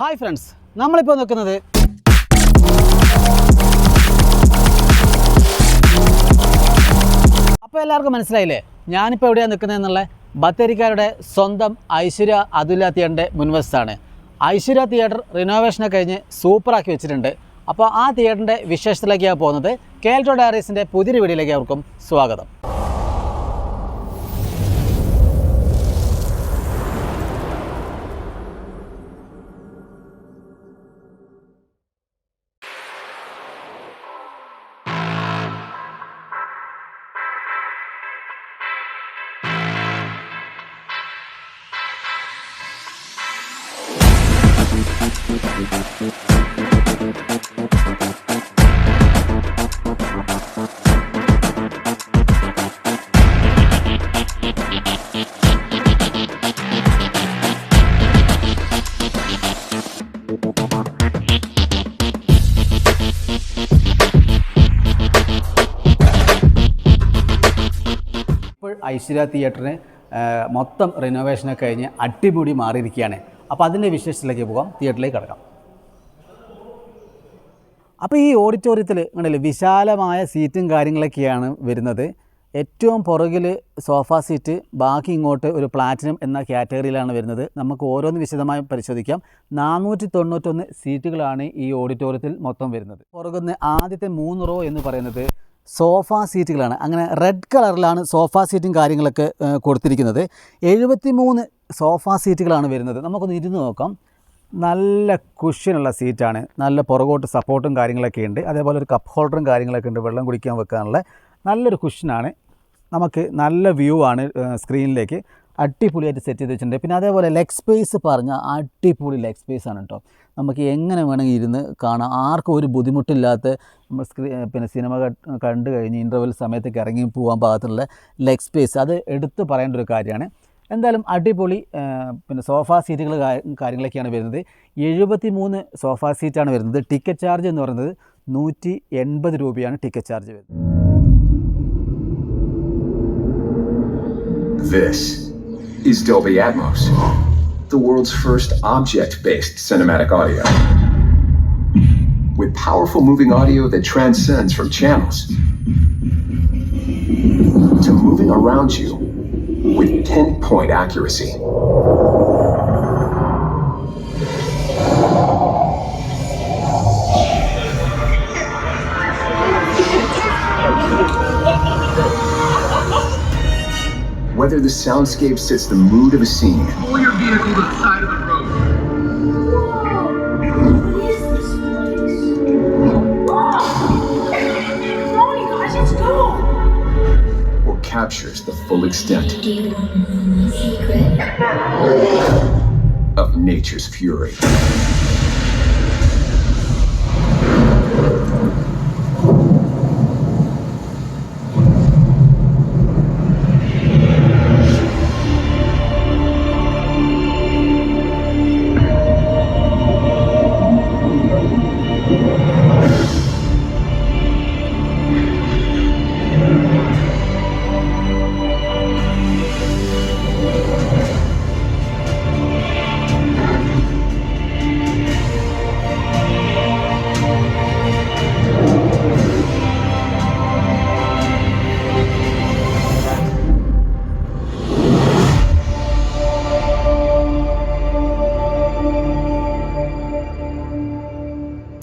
Hi friends നമ്മളിപ്പോൾ നിൽക്കുന്നത് അപ്പോൾ എല്ലാവർക്കും മനസ്സിലായില്ലേ? ഞാനിപ്പോൾ എവിടെയാണ് നിൽക്കുന്നതെന്നുള്ള ബത്തേരിക്കാരുടെ സ്വന്തം ഐശ്വര്യ അതുല്യ തിയേറ്ററിന്റെ മുൻവശത്താണ്. ഐശ്വര്യ തിയേറ്റർ റിനോവേഷനെ കഴിഞ്ഞ് സൂപ്പറാക്കി വെച്ചിട്ടുണ്ട്. അപ്പോൾ ആ തിയേറ്ററിന്റെ വിശേഷത്തിലേക്കാണ് പോകുന്നത്. കേൾട്ടോ ഡയറീസിന്റെ പുതിയൊരു വീഡിയോയിലേക്ക് അവർക്കും സ്വാഗതം. ഐശ്വര്യ തിയേറ്ററിന് മൊത്തം റിനോവേഷനൊക്കെ കഴിഞ്ഞ് അടിപൊളി മാറിയിരിക്കുകയാണ്. അപ്പോൾ അതിന്റെ വിശേഷത്തിലേക്ക് പോകാം. തിയേറ്ററിലേക്ക് കിടക്കാം. അപ്പോൾ ഈ ഓഡിറ്റോറിയത്തിൽ കണ്ടില്ലേ വിശാലമായ സീറ്റും കാര്യങ്ങളൊക്കെയാണ് വരുന്നത്. ഏറ്റവും പുറകിൽ സോഫ സീറ്റ് ബാക്കി ഇങ്ങോട്ട് ഒരു പ്ലാറ്റിനം എന്ന കാറ്റഗറിയിലാണ് വരുന്നത്. നമുക്ക് ഓരോന്ന് വിശദമായി പരിശോധിക്കാം. നാനൂറ്റി തൊണ്ണൂറ്റൊന്ന് സീറ്റുകളാണ് ഈ ഓഡിറ്റോറിയത്തിൽ മൊത്തം വരുന്നത്. പുറകുന്ന ആദ്യത്തെ മൂന്ന് റോ എന്ന് പറയുന്നത് സോഫ സീറ്റുകളാണ്. അങ്ങനെ റെഡ് കളറിലാണ് സോഫ സീറ്റും കാര്യങ്ങളൊക്കെ കൊടുത്തിരിക്കുന്നത്. എഴുപത്തി മൂന്ന് സോഫ സീറ്റുകളാണ് വരുന്നത്. നമുക്കൊന്ന് ഇരുന്ന് നോക്കാം. നല്ല കുഷ്യനുള്ള സീറ്റാണ്. നല്ല പുറകോട്ട് സപ്പോർട്ടും കാര്യങ്ങളൊക്കെ ഉണ്ട്. അതേപോലെ ഒരു കപ്പ് ഹോൾഡറും കാര്യങ്ങളൊക്കെ ഉണ്ട്. വെള്ളം കുടിക്കാൻ വെക്കാനുള്ള നല്ലൊരു കുഷ്യനാണ്. നമുക്ക് നല്ല വ്യൂ ആണ് സ്ക്രീനിലേക്ക് അടിപൊളിയായിട്ട് സെറ്റ് ചെയ്ത് വെച്ചിട്ടുണ്ട്. പിന്നെ അതേപോലെ ലെഗ് സ്പേസ് പറഞ്ഞാൽ അടിപൊളി ലെഗ് സ്പേസ് ആണ് കേട്ടോ നമുക്ക് എങ്ങനെ വേണമെങ്കിൽ ഇരുന്ന് കാണാം. ആർക്കും ഒരു ബുദ്ധിമുട്ടില്ലാത്ത നമ്മൾ സ്ക്രീ പിന്നെ സിനിമ കണ്ടു കഴിഞ്ഞ് ഇന്റർവെൽ സമയത്തേക്ക് ഇറങ്ങി പോകാൻ പാകത്തിലുള്ള ലെഗ് സ്പേസ് അത് എടുത്ത് പറയേണ്ട ഒരു കാര്യമാണ്. എന്തായാലും അടിപൊളി പിന്നെ സോഫ സീറ്റുകൾ കാര്യങ്ങളൊക്കെയാണ് വരുന്നത്. എഴുപത്തി മൂന്ന് സോഫ സീറ്റാണ് വരുന്നത്. ടിക്കറ്റ് ചാർജ് എന്ന് പറയുന്നത് നൂറ്റി എൺപത് രൂപയാണ് ടിക്കറ്റ് ചാർജ് വരുന്നത്. This is Dolby Atmos, the world's first object based cinematic audio. With powerful moving audio that transcends from channels to moving around you with pinpoint accuracy. the soundscape sets the mood of a scene. Pull your vehicle to the side of the road. Whoa. Whoa. Or captures the full extent of nature's fury.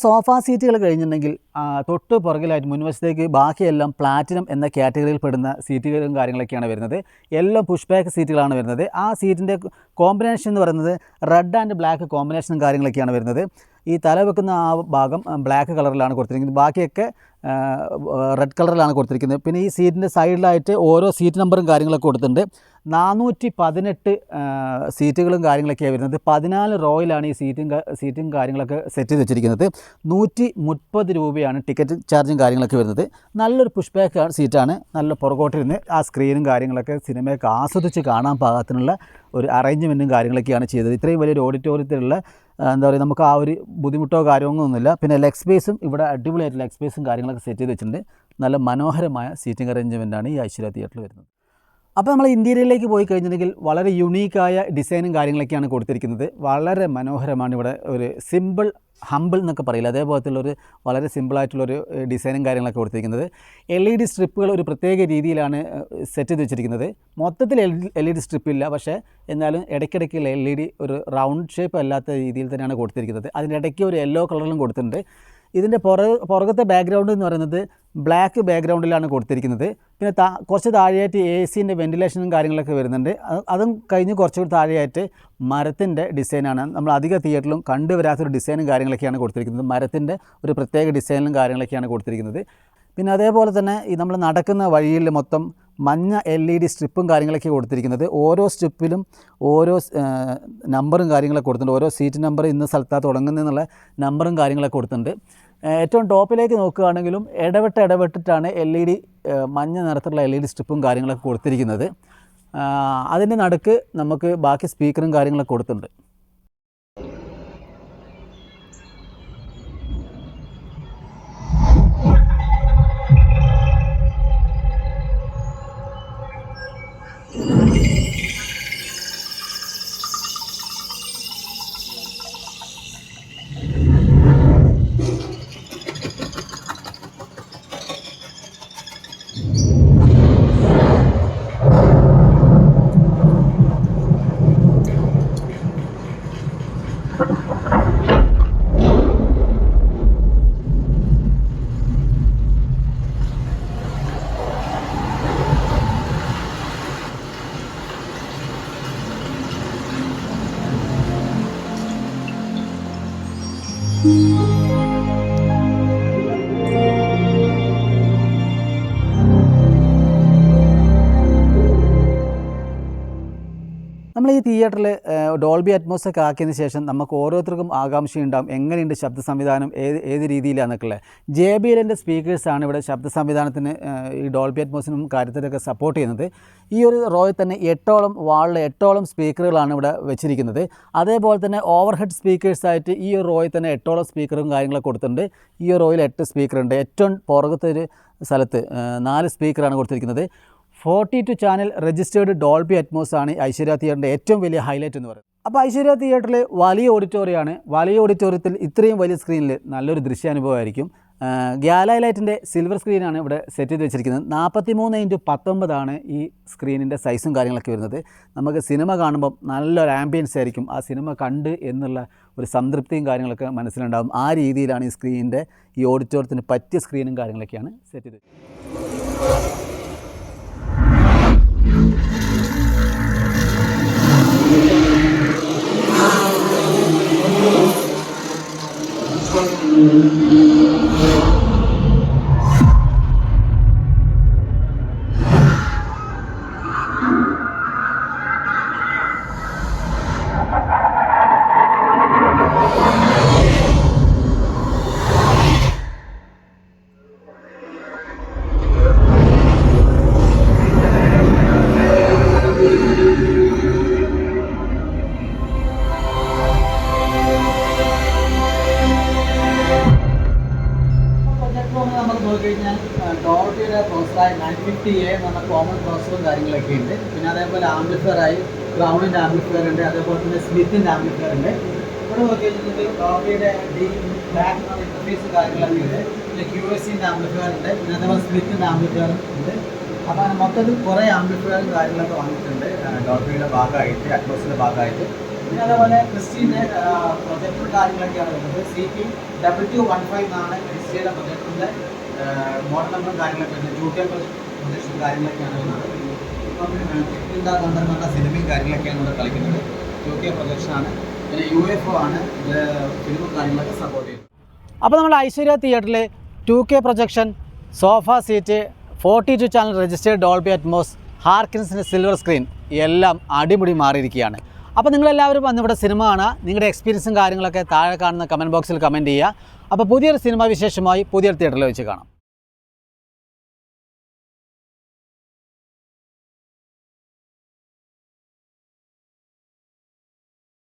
Sofa സീറ്റുകൾ കഴിഞ്ഞിട്ടുണ്ടെങ്കിൽ തൊട്ട് പുറകിലായിട്ട് മുൻവശത്തേക്ക് ബാക്കിയെല്ലാം platinum എന്ന കാറ്റഗറിയിൽ പെടുന്ന സീറ്റുകളും കാര്യങ്ങളൊക്കെയാണ് വരുന്നത്. എല്ലാം പുഷ് ബാക്ക് സീറ്റുകളാണ് വരുന്നത്. ആ സീറ്റിന്റെ കോമ്പിനേഷൻ എന്ന് പറയുന്നത് റെഡ് ആൻഡ് ബ്ലാക്ക് കോമ്പിനേഷനും കാര്യങ്ങളൊക്കെയാണ് വരുന്നത്. ഈ തല വെക്കുന്ന ആ ഭാഗം ബ്ലാക്ക് കളറിലാണ് കൊടുത്തിരിക്കുന്നത്. ബാക്കിയൊക്കെ റെഡ് കളറിലാണ് കൊടുത്തിരിക്കുന്നത്. പിന്നെ ഈ സീറ്റിന്റെ സൈഡിലായിട്ട് ഓരോ സീറ്റ് നമ്പറും കാര്യങ്ങളൊക്കെ കൊടുത്തിട്ടുണ്ട്. നാനൂറ്റി പതിനെട്ട് സീറ്റുകളും കാര്യങ്ങളൊക്കെയാണ് വരുന്നത്. പതിനാല് റോയിലാണ് ഈ സീറ്റും സീറ്റും കാര്യങ്ങളൊക്കെ സെറ്റ് ചെയ്ത് വെച്ചിരിക്കുന്നത്. നൂറ്റി മുപ്പത് രൂപയാണ് ടിക്കറ്റ് ചാർജും കാര്യങ്ങളൊക്കെ വരുന്നത്. നല്ലൊരു പുഷ് ബാക്ക് സീറ്റാണ് നല്ല പുറകോട്ടിരുന്ന് ആ സ്ക്രീനും കാര്യങ്ങളൊക്കെ സിനിമയൊക്കെ ആസ്വദിച്ച് കാണാൻ പാകത്തിനുള്ള ഒരു അറേഞ്ച്മെന്റും കാര്യങ്ങളൊക്കെയാണ് ചെയ്തത്. ഇത്രയും വലിയൊരു ഓഡിറ്റോറിയത്തിലുള്ള എന്താ പറയുക നമുക്ക് ആ ഒരു ബുദ്ധിമുട്ടോ കാര്യമോ ഒന്നുമില്ല പിന്നെ ലെഗ് സ്പേസും ഇവിടെ അടിപൊളിയായിട്ട് ലെഗ് സ്പേസും കാര്യങ്ങളൊക്കെ സെറ്റ് ചെയ്ത് വെച്ചിട്ടുണ്ട്. നല്ല മനോഹരമായ സീറ്റിംഗ് അറേഞ്ച്മെന്റാണ് ഈ ഐശ്വര്യ തിയേറ്ററിൽ വരുന്നത്. അപ്പോൾ നമ്മൾ ഇന്റീരിയറിലേക്ക് പോയി കഴിഞ്ഞിട്ടുണ്ടെങ്കിൽ വളരെ യുണീക്കായ ഡിസൈനും കാര്യങ്ങളൊക്കെയാണ് കൊടുത്തിരിക്കുന്നത്. വളരെ മനോഹരമാണ് ഇവിടെ ഒരു സിമ്പിൾ ഹമ്പിൾ എന്നൊക്കെ പറയില്ല. അതേപോലത്തുള്ളൊരു വളരെ സിമ്പിളായിട്ടുള്ളൊരു ഡിസൈനും കാര്യങ്ങളൊക്കെ കൊടുത്തിരിക്കുന്നത്. എൽ ഇ ഡി സ്ട്രിപ്പുകൾ ഒരു പ്രത്യേക രീതിയിലാണ് സെറ്റ് ചെയ്ത് വെച്ചിരിക്കുന്നത്. മൊത്തത്തിൽ എൽ ഇ ഡി സ്ട്രിപ്പ് ഇല്ല. പക്ഷേ എന്നാലും ഇടയ്ക്കിടയ്ക്കുള്ള എൽ ഇ ഡി ഒരു റൗണ്ട് ഷേപ്പ് അല്ലാത്ത രീതിയിൽ തന്നെയാണ് കൊടുത്തിരിക്കുന്നത്. അതിന്റെ ഇടയ്ക്ക് ഒരു യെല്ലോ കളറിലും കൊടുത്തിട്ടുണ്ട്. ഇതിന്റെ പുറ പുറകത്തെ ബാക്ക്ഗ്രൗണ്ട് എന്ന് പറയുന്നത് ബ്ലാക്ക് ബാക്ക്ഗ്രൗണ്ടിലാണ് കൊടുത്തിരിക്കുന്നത്. പിന്നെ താ കുറച്ച് താഴെയായിട്ട് എ സിന്റെ വെന്റിലേഷനും കാര്യങ്ങളൊക്കെ വരുന്നുണ്ട്. അതും കഴിഞ്ഞ് കുറച്ചുകൂടി താഴെയായിട്ട് മരത്തിന്റെ ഡിസൈനാണ് നമ്മൾ അധിക തിയേറ്ററിലും കണ്ടുവരാത്തൊരു ഡിസൈനും കാര്യങ്ങളൊക്കെയാണ് കൊടുത്തിരിക്കുന്നത്. മരത്തിന്റെ ഒരു പ്രത്യേക ഡിസൈനിലും കാര്യങ്ങളൊക്കെയാണ് കൊടുത്തിരിക്കുന്നത്. പിന്നെ അതേപോലെ തന്നെ ഈ നമ്മൾ നടക്കുന്ന വഴിയിൽ മൊത്തം മഞ്ഞ എൽ ഇ ഡി സ്ട്രിപ്പും കാര്യങ്ങളൊക്കെ കൊടുത്തിരിക്കുന്നത്. ഓരോ സ്ട്രിപ്പിലും ഓരോ നമ്പറും കാര്യങ്ങളൊക്കെ കൊടുത്തിട്ടുണ്ട്. ഓരോ സീറ്റ് നമ്പർ ഇന്ന സ്ഥലത്താണ് തുടങ്ങുന്നതെന്നുള്ള നമ്പറും കാര്യങ്ങളൊക്കെ കൊടുത്തിട്ടുണ്ട്. ഏറ്റവും ടോപ്പിലേക്ക് നോക്കുകയാണെങ്കിലും ഇടവിട്ട് ഇടവിട്ടിട്ടാണ് എൽ ഇ ഡി മഞ്ഞ നിറത്തിലുള്ള എൽ ഇ ഡി സ്ട്രിപ്പും കാര്യങ്ങളൊക്കെ കൊടുത്തിരിക്കുന്നത്. അതിന്റെ നടുക്ക് നമുക്ക് ബാക്കി സ്പീക്കറും കാര്യങ്ങളൊക്കെ കൊടുത്തിട്ടുണ്ട്. നമ്മൾ തിയേറ്ററിൽ ഡോൾബി അറ്റ്മോസ്ഫിയർ ആക്കിയതിന് ശേഷം നമുക്ക് ഓരോരുത്തർക്കും ആകാംക്ഷയുണ്ടാകും എങ്ങനെയുണ്ട് ശബ്ദ സംവിധാനം? ഏത് ഏത് രീതിയിലാണെന്നൊക്കെ ഉള്ളത് ജെ ബി എല്ലിന്റെ സ്പീക്കേഴ്സാണ് ഇവിടെ ശബ്ദ സംവിധാനത്തിന് ഈ ഡോൾബി അറ്റ്മോസിനും കാര്യത്തിലൊക്കെ സപ്പോർട്ട് ചെയ്യുന്നത്. ഈ ഒരു റോയിൽ തന്നെ എട്ടോളം വാളിൽ എട്ടോളം സ്പീക്കറുകളാണ് ഇവിടെ വെച്ചിരിക്കുന്നത്. അതേപോലെ തന്നെ ഓവർ ഹെഡ് സ്പീക്കേഴ്സായിട്ട് ഈ ഒരു റോയിൽ തന്നെ എട്ടോളം സ്പീക്കറും കാര്യങ്ങളൊക്കെ കൊടുത്തിട്ടുണ്ട്. ഈ ഒരു റോയിൽ എട്ട് സ്പീക്കറുണ്ട് ഏറ്റവും പുറകത്തെ ഒരു സ്ഥലത്ത് നാല് സ്പീക്കറാണ് കൊടുത്തിരിക്കുന്നത്. Forty two channel registered Dolby Atmos ആണ് ഐശ്വര്യ തിയേറ്ററിന്റെ ഏറ്റവും വലിയ ഹൈലൈറ്റ് എന്ന് പറയുന്നത്. അപ്പോൾ ഐശ്വര്യ തിയേറ്ററിലെ വലിയ ഓഡിറ്റോറിയമാണ് വലിയ ഓഡിറ്റോറിയത്തിൽ ഇത്രയും വലിയ സ്ക്രീനിൽ നല്ലൊരു ദൃശ്യാനുഭവമായിരിക്കും. ഗ്യാല ലൈറ്റിന്റെ സിൽവർ സ്ക്രീനാണ് ഇവിടെ സെറ്റ് ചെയ്ത് വെച്ചിരിക്കുന്നത്. നാൽപ്പത്തി മൂന്ന് ഇന്റു പത്തൊമ്പതാണ് ഈ സ്ക്രീനിന്റെ സൈസും കാര്യങ്ങളൊക്കെ വരുന്നത്. നമുക്ക് സിനിമ കാണുമ്പം നല്ലൊരു ആംബിയൻസ് ആയിരിക്കും. ആ സിനിമ കണ്ട് എന്നുള്ള ഒരു സംതൃപ്തിയും കാര്യങ്ങളൊക്കെ മനസ്സിലുണ്ടാകും ആ രീതിയിലാണ് ഈ സ്ക്രീനിന്റെ ഈ ഓഡിറ്റോറിയത്തിന് പറ്റിയ സ്ക്രീനും കാര്യങ്ങളൊക്കെയാണ് സെറ്റ് ചെയ്ത് നോക്കിക്കഴിഞ്ഞാൽ ഡോൾബിയുടെ പ്രോസറായി നയൻ ഫിഫ്റ്റി എ എന്ന് കോമൺ പ്രോസറും കാര്യങ്ങളൊക്കെ ഉണ്ട്. പിന്നെ അതേപോലെ ആംപ്ലിഫയർ ആയി ക്രൗണിന്റെ ആംബ്ലിഫയർ ഉണ്ട് അതേപോലെ തന്നെ സ്മിത്തിന്റെ ആംബ്ലിഫയർ ഉണ്ട്. ഇവിടെ നോക്കിയിട്ടുണ്ടെങ്കിൽ ഡോൾബിയുടെ ഡി ബാക്ക് ഇന്റർഫേസ് കാര്യങ്ങളൊക്കെ ഉണ്ട്. പിന്നെ ക്യു എസ് സിന്റെ ആംപ്ലിഫയർ ഉണ്ട് പിന്നെ അതേപോലെ സ്മിത്തിന്റെ ആംബ്ലിഫയർ ഉണ്ട്. അപ്പോൾ മൊത്തത്തിൽ കുറേ ആംബ്ലിഫയറും കാര്യങ്ങളൊക്കെ വന്നിട്ടുണ്ട് ഡോൾബിയുടെ ഭാഗമായിട്ട് അറ്റ്മോസിന്റെ ഭാഗമായിട്ട്. പിന്നെ അതേപോലെ ക്രിസ്റ്റീന്റെ പ്രൊജക്ടർ കാര്യങ്ങളൊക്കെയാണ് വരുന്നത്. C P W two one five എന്നാണ് ക്രിസ്റ്റീന്റെ പ്രൊജക്ടറിന്റെ മോഡൽ നമ്പറും കാര്യങ്ങളൊക്കെ വരുന്നത് ടു കെ പ്രൊജക്ഷൻ കാര്യങ്ങളൊക്കെയാണ് ഇപ്പം കിട്ടിന്റെ നല്ല സിനിമയും കാര്യങ്ങളൊക്കെയാണ് ഇവിടെ കളിക്കുന്നത്. ടു കെ പ്രൊജക്ഷനാണ് പിന്നെ യു എഫ് ഒ ആണ് ഇത് ഫിലിമും കാര്യങ്ങളൊക്കെ സപ്പോർട്ട് ചെയ്യുന്നത്. അപ്പോൾ നമ്മൾ ഐശ്വര്യ തിയേറ്ററിൽ two K projection sofa seat forty two channel registered Dolby Atmos ഹാർക്കിൻസിന്റെ silver screen എല്ലാം അടിമുടി മാറിയിരിക്കുകയാണ്. അപ്പോൾ നിങ്ങളെല്ലാവരും വന്നിവിടെ സിനിമ കാണുക നിങ്ങളുടെ എക്സ്പീരിയൻസും കാര്യങ്ങളൊക്കെ താഴെ കാണുന്ന കമന്റ് ബോക്സിൽ കമന്റ് ചെയ്യുക. അപ്പോൾ പുതിയൊരു സിനിമാ വിശേഷമായി പുതിയൊരു തിയേറ്ററിൽ വെച്ച് കാണാം.